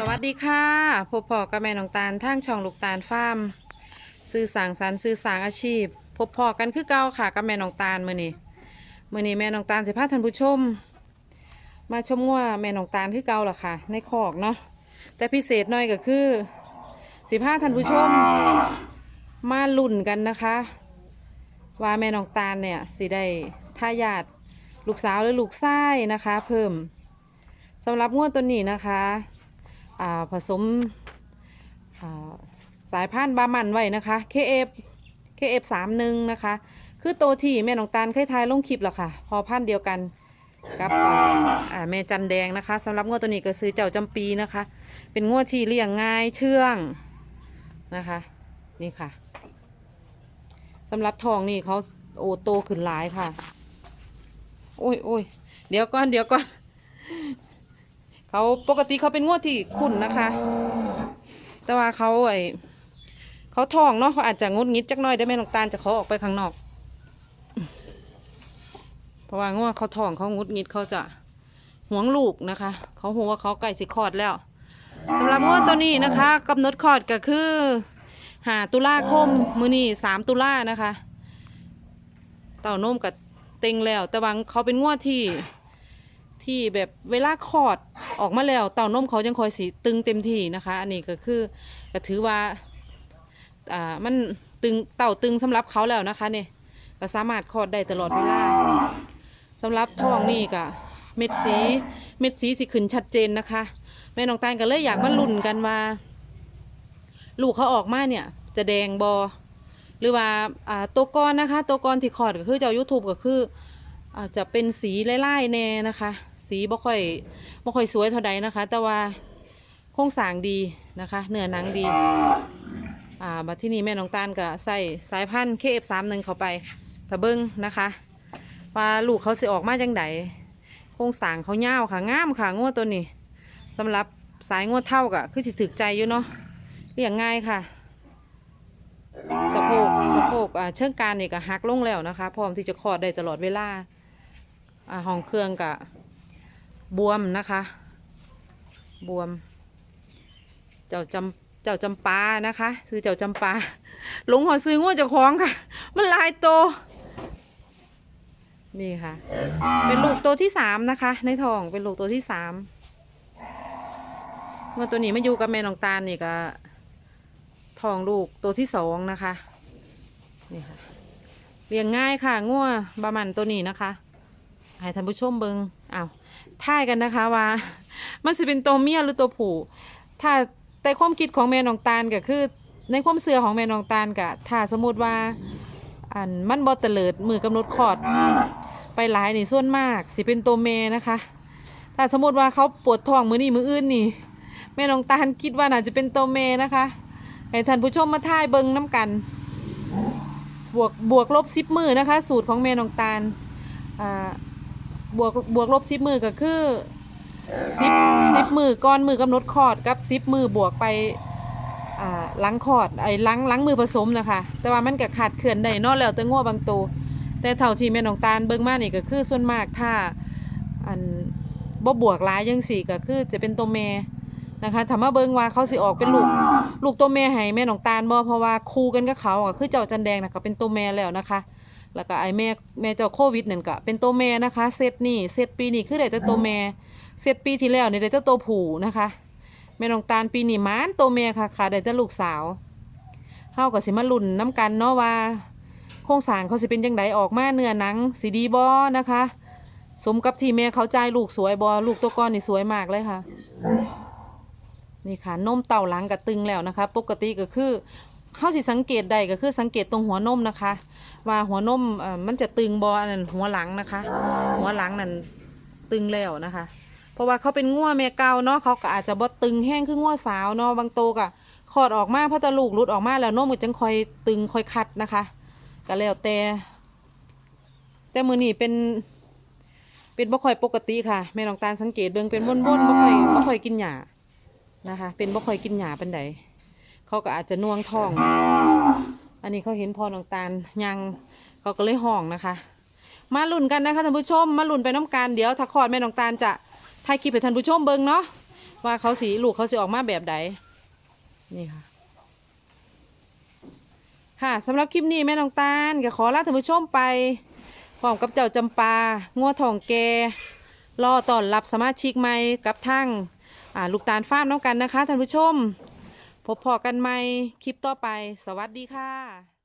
สวัสดีค่ะพบพอกับแม่น้องตาลทางช่องลูกตาลฟาร์มสื่อสางสรรสื่อสางอาชีพ พบพอกันคือเก่าค่ะกับแม่น้องตาลมื่อนี้มื่อนี้แม่น้องตาลสิพาท่านผู้ชม มาชมว่าแม่น้องตาลคือเก่าล่ะค่ะ ในคอกเนาะแต่พิเศษหน่อยก็คือ สิพาท่านผู้ชม มาลุ่นกันนะคะ ว่าแม่น้องตาลเนี่ยสิได้ทายาทลูกสาวหรือลูกชายนะคะ เพิ่มสำหรับงวดตัวนี้นะคะ ผสมาสายพันธุ์บามันไว้นะคะ KF KF 3 1นะคะ คือโตวที่แม่น้องตาลเคยทายลงคลิปแล้วค่ะ พอพันธุ์เดียวกันกับแม่จันแดงนะคะสำหรับงวดตัวนี้ก็ซื้อเจ้าจำปีนะคะ เป็นงวดที่เลี้ยงง่ายเชื่องนะคะ นี่ค่ะสำหรับทองนี่เขาโอโตขึ้นหลายค่ะ โอ้ยโอ้ยเดี๋ยวก่อนเดี๋ยวก่อน เขาปกติเขาเป็นงวดที่ขุ่นนะคะ แต่ว่าเขาไอเขาทองเนาะเขาอาจจะงดงิดจักน้อยได้แม่น้องตาลจะเขาออกไปข้างนอก เพราะว่างวดเขาทองเขางดงิดเขาจะห่วงลูกนะคะ เขาหัวาเขาใกล้สิคลอดแล้วสำหรับงวดตัวนี้นะคะกำหนดคลอดก็คือหาตุลาคมมือนี่สามตุลานะคะ เต่านมกับเต็งแล้ว แต่ว่าเขาเป็นงวดที่ ที่แบบเวลาคลอดออกมาแล้วเต่านมเขายังคอยสีตึงเต็มที่นะคะ อันนี้ก็คือก็ถือว่าอ่ามันตึงเต่าตึงสำหรับเขาแล้วนะคะเนี่ยก็สามารถคลอดได้ตลอดเวลาสำหรับท้องนี่ก็เม็ดสีเม็ดสีสิขึ้นชัดเจนนะคะ แม่น้องตาลก็เลยอยากมาลุ้นกันว่าลูกเขาออกมาเนี่ย จะแดงบอหรือว่าอ่าตัวก้อนนะคะ ตัวก้อนที่คลอดก็คือเจ้ายูทูบก็คืออาจจะเป็นสีไล่ๆแน่นะคะ สีบ่ค่อยบ่ค่อยสวยเท่าใดนะคะ แต่ว่าโครงสร้างดีนะคะเนื้อหนังดีอ่ามาที่นี่แม่น้องตาลก็ใส่สายพันธุ์ KF31 เข้าไปตะเบิงนะคะว่าลูกเขาสิออกมาจังไดโครงสร้างเขายาวค่ะงามค่ะงวดตัวนี้สำหรับสายงวดเท่าก็คือสิถึกใจอยู่เนาะเลี้ยงง่ายค่ะสะโพกสะโพกอ่าเชิงการนี่ก็หักลงแล้วนะคะ พร้อมที่จะคลอดได้ตลอดเวลาอ่าห้องเครื่องกับ บวมนะคะ บวม เจ้าจำเจ้าจำปานะคะซื้อเจ้าจำปาหลงหอซื้อง้วเจ้าของค่ะ มันลายโต นี่ค่ะ เป็นลูกตัวที่สามนะคะ ในท้องเป็นลูกตัวที่สามเมื่อตัวนี้มาอยู่กับแม่นองตาลนี่ก็ทองลูกตัวที่สองนะคะนี่ค่ะเลี้ยงง่ายค่ะง่วบามันตัวนี้นะคะให้ท่านผู้ชมเบิงอ้าว ท่ายกันนะคะว่า มันจะเป็นตัวเมียหรือตัวผู้ถ้าแต่ความคิดของแม่นองตาลก็คือ ในความเสื่อของแม่นองตาลก็ถ้าสมมติว่าอันมันบอเตลิดมือกำหนดคลอดไปหลายนี่ส่วนมาก สิเป็นตัวเมนะคะถ้าสมมติว่าเขาปวดท้องมือนี่มืออื่นนี่ แม่นองตาลคิดว่าน่าจะเป็นตัวเมนะคะให้ท่านผู้ชมมาท่ายเบิงน้ำกันบวกบวกลบซิปมือนะคะ สูตรของแม่นองตาลอ่า บวกบวกลบซิปมือก็คือซิปซิปมือก้อนมือกำหนดคลอดกับซิปมือบวกไปอ่าหลังคลอดไอ้หลังหลังมือผสมนะคะ แต่ว่ามันก็ขาดเขื่อนได้เนอกแล้วแต่งัวบางตัวแต่เท่าที่แม่น้องตาลเบิ่งมานี่ก็คือส่วนมากถ้าอันบ่บวกหลายยังสี่ก็คือจะเป็นตัวแม่นะคะถามว่าเบิ่งว่าเขาสิออกเป็นลูกลูกตัวแม่ให้แม่น้องตาลบ่เพราะว่าคู่กันกับเขาอะคือเจ้าจันแดงนะก็เป็นตัวแม่แล้วนะคะ แล้วก็ไอแม่แม่เจ้าโควิดนั่นก็เป็นตัวแม่นะคะเซตนี่เซตปีนี้คือได้แต่ตัวแม่เซตปีที่แล้วนี่ได้แต่ตัวผู้นะคะแม่น้องตาลปีนี้มานตัวแม่ค่ะค่ะได้แต่ลูกสาวเฮาก็สิมาลุ้นน้กันเนาะว่าโครงสร้างเขาสิเป็นจังไดออกมาเนื้อหนังสีดีบอนะคะ สมกับที่แม่เขาใจายลูกสวยบอลูกตัวก้อนนี่สวยมากเลยค่ะนี่ค่ะนมเต่าหลังกับตึงแล้วนะคะ ปกติก็คือ เขาสิสังเกตได้ก็คือสังเกตตรงหัวนมนะคะ ว่าหัวนมมันจะตึงบออันนั้นหัวหลังนะคะ หัวหลังนั่นตึงแล้วนะคะ เพราะว่าเขาเป็นง่วแม่เกาเนาะเขาก็อาจจะบ่ตึงแห้งคือง่วสาวเนาะบางโตวก็คลอดออกมาเพราะตะลูกหลุดออกมาแล้วนมมันจังคอยตึงคอยคัดนะคะก็แล้วแต่แต่มือนี่เป็นเป็นบ่ค่อยปกติค่ะแม่น้องตาลสังเกตเบิ่งเป็นวนๆบ่ค่อยบ่ค่อยกินหญ้านะคะ เป็นบ่ค่อยกินหญ้าปานใด เขาก็อาจจะน่วงท้อง อันนี้เขาเห็นพอน้องตาลยังเขาก็เลยห้องนะคะ มาลุ้นกันนะคะท่านผู้ชม มาลุ้นไปน้ำกันเดี๋ยวถ้าคลอดแม่น้องตาลจะถ่ายคลิปให้ท่านผู้ชมเบิ่งเนาะว่าเขาสีลูกเขาสิออกมาแบบใดนี่ค่ะค่ะสำหรับคลิปนี้แม่น้องตาลก็ขอลาท่านผู้ชมไปพร้อมกับเจ้าจำปางัวทองแกรอต้อนรับสมาชิกใหม่กับทั้งอ่าลูกตาลฟามน้องกันนะคะท่านผู้ชม พบพอกันใหม่คลิปต่อไป สวัสดีค่ะ